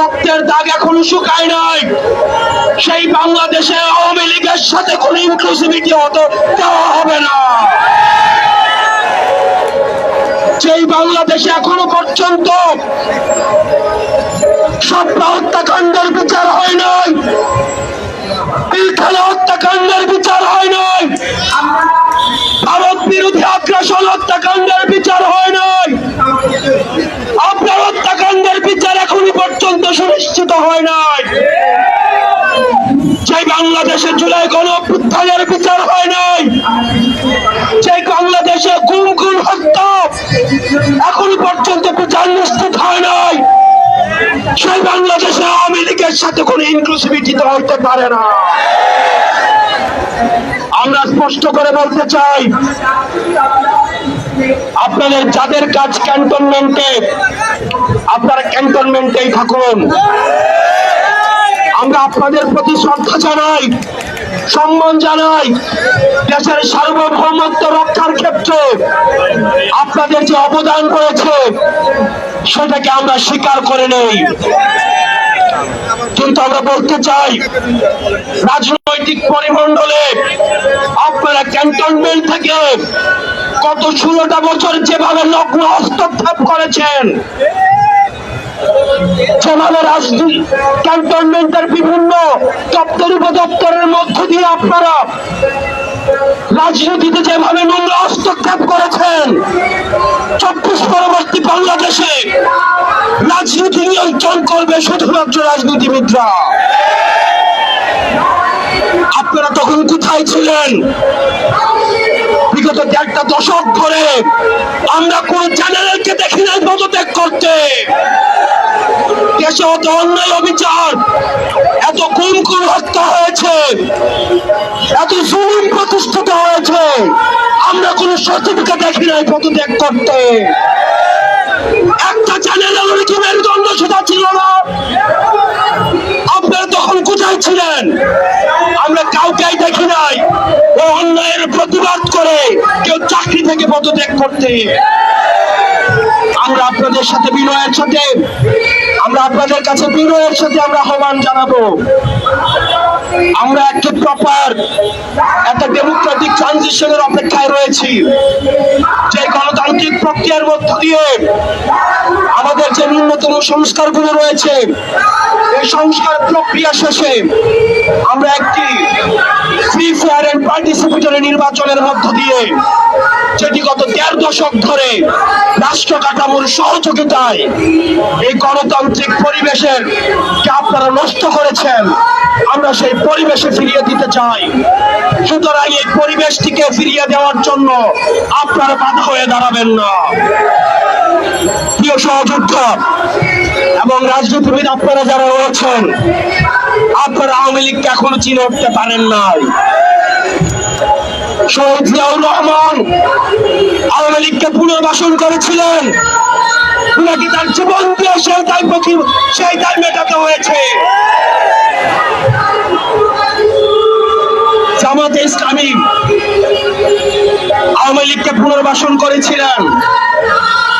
রক্তের দাগ এখনও শুকায় নাই। সেই বাংলাদেশে আওয়ামী লীগের সাথে কোন ইনক্লুসিভিটি হতো, দেওয়া হবে না। যেই বাংলাদেশে এখনও পর্যন্ত হত্যাকাণ্ডের বিচার হয় নাই, পিলখানা হত্যাকাণ্ডের বিচার হয় নাই, ভারত বিরোধী আগ্রাসন হত্যাকাণ্ডের বিচার হয় নাই আপনার হত্যাকাণ্ডের বিচার এখনই পর্যন্ত সুনিশ্চিত হয় নাই। যে বাংলাদেশে জুলাই গণ অভ্যুত্থানের বিচার হয় নাই যে বাংলাদেশে গুম গুম হত্যা এখন পর্যন্ত বিচার নিশ্চিত হয় নাই, সেই বাংলাদেশে আওয়ামী লীগের সাথে কোনো ইনক্লুসিভিটি তো হইতে পারে না। আমরা স্পষ্ট করে বলতে চাই আপনাদের যাদের কাজ ক্যান্টনমেন্টে, আপনারা ক্যান্টনমেন্টেই থাকুন। আমরা আপনাদের প্রতি শ্রদ্ধা জানাই, সম্মান জানাই, দেশের সার্বভৌমত্ব রক্ষার ক্ষেত্রে আপনাদের যে অবদান রয়েছে, সেটাকে আমরা স্বীকার করে নেই। কিন্তু আমরা বলতে চাই, রাজনৈতিক পরিমণ্ডলে আপনারা ক্যান্টনমেন্ট থেকে গত ষোলোটা বছর যেভাবে লগ্ন হস্তক্ষেপ করেছেন, যেভাবে রাজনীতি ক্যান্টনমেন্টের বিভিন্ন দপ্তর উপদপ্তরের মধ্য দিয়ে আপনারা রাজনীতিতে যেভাবে নোংরা হস্তক্ষেপ করেছেন, চব্বিশ পরবর্তী বাংলাদেশে রাজনীতি নিয়ন্ত্রণ করবে শুধুমাত্র রাজনীতিবিদরা। আপনারা তখন কোথায় ছিলেন? বিগত দেড়টা দশক ধরে আমরা কোন চ্যানেলকে দেখি নাই পদত্যাগ করতে। দেশে অত অন্যায় অবিচার, এত গুম হত্যা হয়েছে, এত জুলুম প্রতিষ্ঠিত হয়েছে, আমরা কোন সচিবকে দেখি নাই পদত্যাগ করতে। একটা চ্যানেলের কি মেরুদণ্ড সেটা ছিল না। তখন কোথায় ছিলেন? আমরা কাউকেই দেখি নাই। ও অন্যায়ের প্রতিবাদ করে কেউ চাকরি থেকে পদত্যাগ করতে। আমরা আপনাদের সাথে বিনয়ের সাথে, আমরা আপনাদের কাছে বিনয়ের সাথে আমরা আহ্বান জানাব। আমরা একটা প্রপার একটা ডেমোক্রেটিক ট্রানজিশনের অপেক্ষায় রয়েছি। যে গণতান্ত্রিক প্রক্রিয়ার মধ্য দিয়ে আমাদের যে ন্যূনতম সংস্কারগুলো রয়েছে। এই সংস্কার প্রক্রিয়া শেষে আমরা একটি ফ্রি ফায়ার এন্ড পার্টিসিপেটরি নির্বাচনের মধ্য দিয়ে যেটি গত দেড় দশক ধরে রাষ্ট্র কাঠামোর সহযোগিতায় এই গণতান্ত্রিক পরিবেশের কে আপনারা নষ্ট করেছেন, আমরা সেই পরিবেশে ফিরিয়ে দিতে চাই। সুতরাং এই পরিবেশটিকে ফিরিয়ে দেওয়ার জন্য আপনারা বাধা হয়ে দাঁড়াবেন না। প্রিয় সহযোদ্ধা এবং রাজনীতিবিদ, আপনারা যারা রয়েছেন, আপনারা আওয়ামী লীগকে এখনও চিনে উঠতে পারেন নাই। শহীদ জিয়াউর রহমান আওয়ামী লীগকে পুনর্বাসন করেছিলেন। উনাকে তার জীবন দিয়ে সেই দায় সেই দায় মেটাতে হয়েছে। জামাতে ইসলামী আওয়ামী লীগকে পুনর্বাসন করেছিলেন।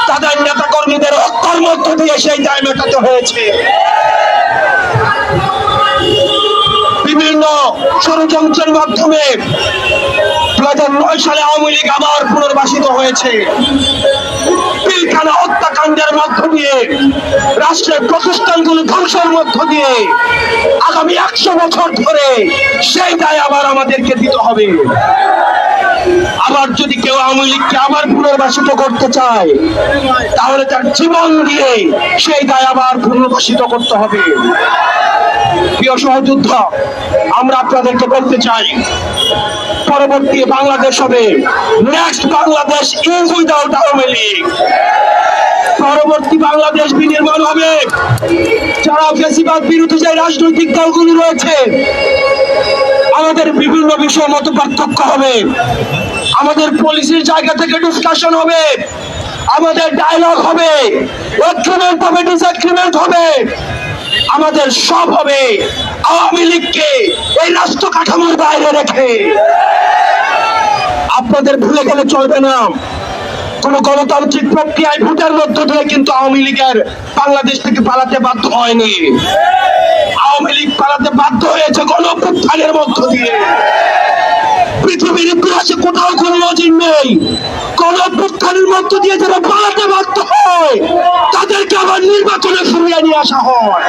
তাদের নেতা কর্মীদের হত্যার মধ্য দিয়ে সেই দায় মেটাতে হয়েছে। বিভিন্ন ষড়যন্ত্রের মাধ্যমে রাষ্ট্রের আগামী একশো বছর ধরে সেই দায় আবার আমাদেরকে দিতে হবে। আবার যদি কেউ আওয়ামী লীগকে আবার পুনর্বাসিত করতে চায়, তাহলে তার জীবন দিয়ে সেই দায় আবার পুনর্বাসিত করতে হবে। প্রিয় সহযোদ্ধা, আমরা আপনাদেরকে বলতে চাই, পরবর্তী বাংলাদেশ হবে next Bangladesh is without Awami League. পরবর্তী বাংলাদেশ বিনির্মাণ হবে। যারা ফেসিবাদ বিরোধী যে রাজনৈতিক দলগুলি রয়েছে আমাদের বিভিন্ন বিষয়ে মত পার্থক্য হবে। আমাদের পলিসির জায়গা থেকে ডিসকাশন হবে। আমাদের ডায়লগ হবে। এগ্রিমেন্ট হবে ডিসএগ্রিমেন্ট হবে। আমাদের সব হবে আওয়ামী লীগকে এই রাষ্ট্র কাঠামোর বাইরে রেখে। আপনাদের ভুলে গেলে চলবে না। কোন গণতান্ত্রিক প্রক্রিয়ায় ভোটের মধ্য দিয়ে কিন্তু আওয়ামী লীগের বাংলাদেশ থেকে পালাতে বাধ্য হয়নি। আওয়ামী লীগ পালাতে বাধ্য হয়েছে গণ অভ্যুত্থানের মধ্য দিয়ে। পৃথিবীর ইতিহাসে কোথাও কোন নজির নেই। অভ্যুত্থানের মধ্য দিয়ে যারা পালাতে বাধ্য হয়, তাদেরকে আবার নির্বাচনে ফিরিয়ে নিয়ে আসা হয়।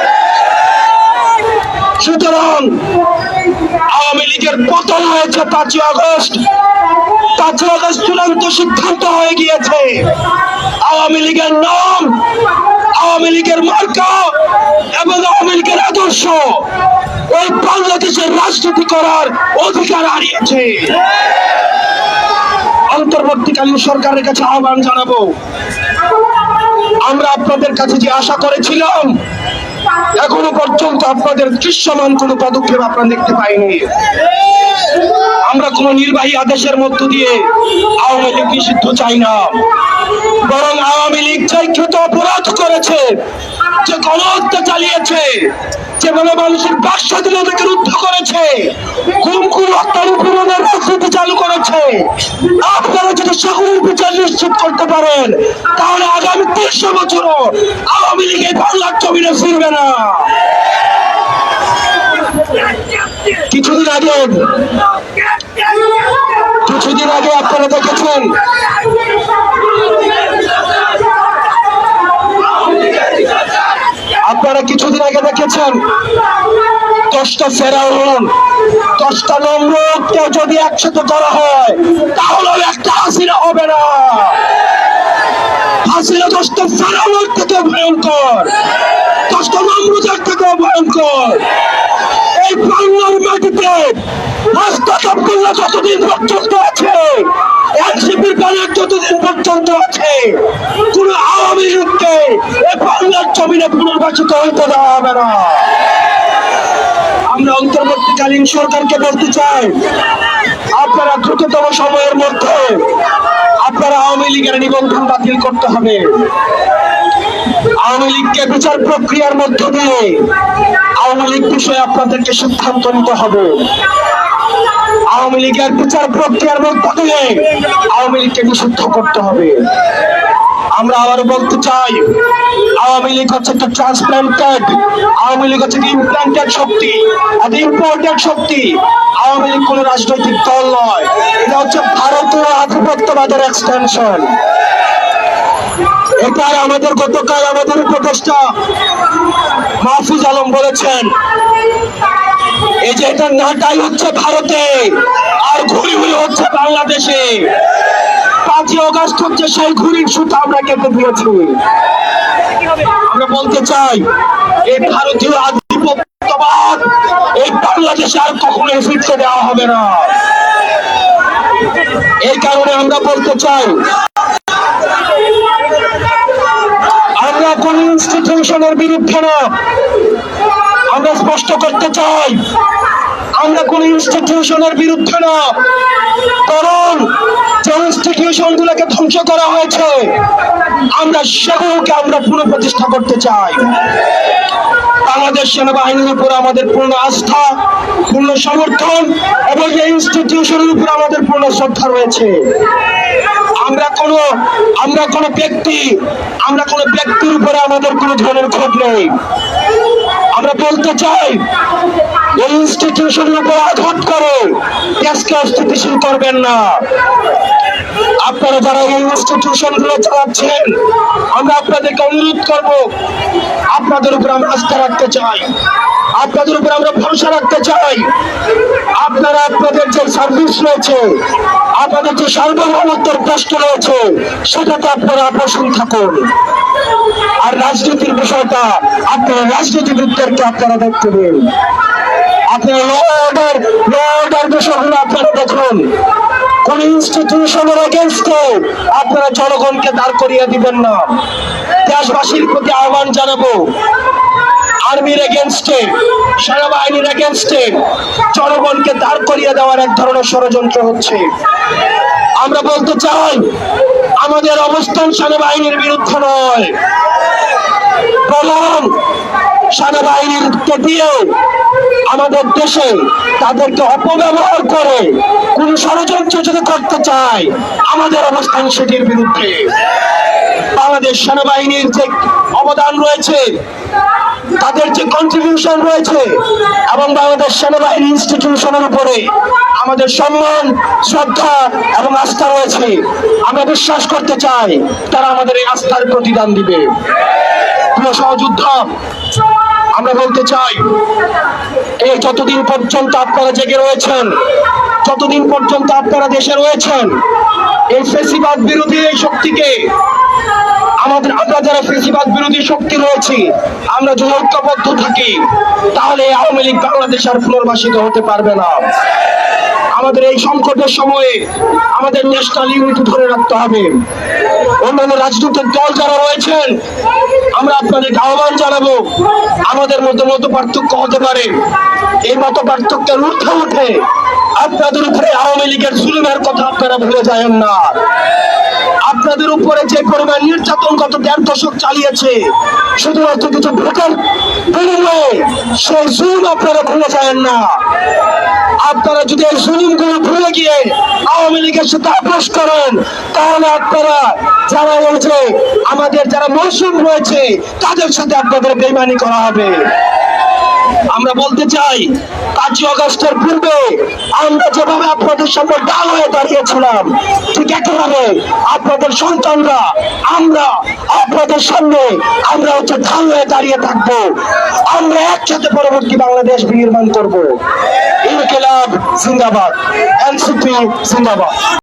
সুতরাং আওয়ামী লীগের পতন হয়েছে পাঁচই আগস্ট। পাঁচই আগস্ট চূড়ান্ত সিদ্ধান্ত হয়ে গিয়েছে। আওয়ামী লীগের নাম, আওয়ামী লীগের মার্কা লীগের আদর্শ। ওই বাংলাদেশের রাজনীতি করার অধিকার হারিয়েছে। অন্তর্বর্তীকালীন সরকারের কাছে আহ্বান জানাব। আমরা আপনাদের কাছে যে আশা করেছিলাম, এখনও পর্যন্ত আপনাদের দৃশ্যমান কোনো পদক্ষেপ আপনারা দেখতে পাইনি। আমরা কোন নির্বাহী আদেশের মধ্য দিয়ে আওয়ামী লীগ নিষিদ্ধ চাই না। বরং আওয়ামী লীগ যে অপরাধ করেছে। যে গণহত্যা চালিয়েছে, যেভাবে মানুষের বাক স্বাধীনতাকে রুদ্ধ করেছে খুন খুন হত্যা রাজনীতি চালু করেছে, আপনারা যদি সকলের বিচার নিশ্চিত করতে পারেন, তাহলে আগামী তিনশো বছরও আওয়ামী লীগ এই বাংলার জমিনে ফিরবে না। কিছুদিন আগে কিছুদিন আগে আপনারা দেখেছেন আপনারা কিছুদিন আগে দেখেছেন? দশটা ফেরাউন, দশটা নম্রকে যদি একসাথে করা হয়, তাহলে একটা হাসিনা হবে না। হাসিনা দশটা ফেরাউন থেকে ভয়ঙ্কর, দশটা নম্রদের থেকে ভয়ঙ্কর। এই বাংলার মাটিতে মোস্তাক আব্দুল্লাহ যতদিন পর্যন্ত আছে আওয়ামী লীগকে এই বাংলার দেওয়া হবে না। আমরা অন্তর্বর্তীকালীন সরকারকে বলতে চাই, আপনারা দ্রুততম সময়ের মধ্যে আপনারা আওয়ামী লীগের নিবন্ধন বাতিল করতে হবে। আওয়ামী লীগকে বিচার প্রক্রিয়ার মধ্য দিয়ে আওয়ামী লীগ বিষয়ে আপনাদেরকে সিদ্ধান্ত নিতে হবে। আওয়ামী লীগের বিচার প্রক্রিয়ার মধ্য দিয়ে আওয়ামী লীগকে নিষিদ্ধ করতে হবে। আমরা আবার বলতে চাই, আওয়ামী লীগ হচ্ছে একটা ট্রান্সপ্লান্টেড আওয়ামী লীগ হচ্ছে ইমপ্লান্টেড শক্তি। আর ইম্পোর্টেড শক্তি আওয়ামী লীগ কোনো রাজনৈতিক দল নয়। এটা হচ্ছে ভারতীয় আধিপত্যবাদের এক্সটেনশন এটাই আমাদের গতকাল আমাদের উপদেষ্টা? মাহফুজ আলম বলেছেন, এই যে এটা নাটাই হচ্ছে ভারতে, আর ঘুরি ঘুরি হচ্ছে বাংলাদেশে। পাঁচই অগস্ট হচ্ছে সেই ঘুরির সুতা আমরা কেটে দিয়েছি। আমরা বলতে চাই, এই ভারতীয় আধিপত্যবাদ, এই বাংলাদেশে আর কখনো ফিরতে দেওয়া হবে না। এই কারণে আমরা বলতে চাই কোন ইনস্টিটিউশনের বিরুদ্ধে না। আমরা স্পষ্ট করতে চাই, আমরা কোন ইনস্টিটিউশনের বিরুদ্ধে না। কারণ যে ইনস্টিটিউশন গুলোকে ধ্বংস করা হয়েছে, আমরা সেগুলোকে আমরা পুনঃপ্রতিষ্ঠা করতে চাই। বাংলাদেশ সেনাবাহিনীর উপর আমাদের পূর্ণ আস্থা, পূর্ণ সমর্থন এবং এই ইনস্টিটিউশনের উপর আমাদের পূর্ণ শ্রদ্ধা রয়েছে। আমরা কোনো আমরা কোনো ব্যক্তি, আমরা কোনো ব্যক্তির উপরে আমাদের কোনো ধরনের ক্ষোভ নেই। আমরা বলতে চাই এই ইনস্টিটিউশনের উপর আঘাত করে। দেশকে অস্থিতিশীল করবেন না। আপনারা যারা এই ইনস্টিটিউশনগুলো চালাচ্ছেন, আমরা আপনাদেরকে অনুরোধ করব, আপনাদের উপর আমরা আস্থা রাখতে চাই। আপনাদের উপর আমরা ভরসা রাখতে চাই। আপনারা আপনাদের যে সার্ভিস রয়েছে, আপনাদের যে সার্বভৌমত্বের প্রশ্ন রয়েছে, সেটাতে আপনারা আপোষণ থাকুন। আর রাজনীতির বিষয়টা, আপনারা রাজনীতিবিদদেরকে আপনারা দেখতে দিন। আপনারা ল অর্ডার অর্ডার আপনারা আপনারা জনগণকে দাঁড় করিয়ে দিবেন না। দেশবাসীর প্রতি আহ্বান জানাব। আর্মির সেনাবাহিনীর জনগণকে দাঁড় করিয়ে দেওয়ার এক ধরনের ষড়যন্ত্র হচ্ছে। আমরা বলতে চাই, আমাদের অবস্থান সেনাবাহিনীর বিরুদ্ধে নয়। বরং সেনাবাহিনীকে দিয়ে আমাদের দেশে তাদেরকে অপব্যবহার করে কোন ষড়যন্ত্র যদি করতে চায়, আমাদের অবস্থান সেটির বিরুদ্ধে। বাংলাদেশ সেনাবাহিনীর যে অবদান রয়েছে, তাদের যে কন্ট্রিবিউশন রয়েছে, এবং বাংলাদেশ সেনাবাহিনী ইনস্টিটিউশনের উপরে আমাদের সম্মান, শ্রদ্ধা এবং আস্থা রয়েছে। আমরা বিশ্বাস করতে চাই, তারা আমাদের এই আস্থার প্রতিদান দিবে। প্রিয় সহযোদ্ধা। আমরা বলতে চাই, এই যতদিন পর্যন্ত আপনারা জেগে রয়েছেন, যতদিন পর্যন্ত আপনারা দেশে রয়েছেন, এই ফেসিবাদ বিরোধী এই শক্তিকে আমাদের আমরা যারা ফেসিবাদ বিরোধী শক্তি রয়েছি, আমরা যদি ঐক্যবদ্ধ থাকি, তাহলে আওয়ামী লীগ বাংলাদেশ আর পুনর্বাসিত হতে পারবে না। আমাদের এই সংকটের সময়ে আমাদের ন্যাশনাল ইউনিটি ধরে রাখতে হবে। অন্যান্য রাজনৈতিক দল যারা রয়েছেন, আমরা আপনাদের আহ্বান জানাব, আমাদের মধ্যে মত পার্থক্য হতে পারে। এই মত পার্থক্যের ঊর্ধ্বে উঠে আপনাদের উপরে আওয়ামী লীগের জুলুমের কথা আপনারা ভুলে যাবেন না। আপনাদের উপরে যে পরিমাণ নির্যাতন গত দেড় দশক চালিয়েছে, শুধুমাত্র কিছু ভোটের বিনিময়ে সেই জুলুম আপনারা ভুলে যাবেন না। আপনারা যদি এই জুলুমগুলো ভুলে গিয়ে আওয়ামী লীগের সাথে আপোষ করেন, তাহলে আপনারা যারা রয়েছে আমাদের যারা মৌসুম রয়েছে, তাদের সাথে আপনাদের বেমানি করা হবে। আমরা বলতে চাই, পাঁচই অগস্টের পূর্বে আমরা যেভাবে আপনাদের সামনে ডাল হয়ে দাঁড়িয়েছিলাম, ঠিক একইভাবে আপনাদের সন্তানরা, আমরা আপনাদের সামনে, আমরা হচ্ছে ঢাল হয়ে দাঁড়িয়ে থাকব। আমরা একসাথে পরবর্তী বাংলাদেশ বিনির্মাণ করব। ইনকিলাব জিন্দাবাদ, এনসিপি জিন্দাবাদ।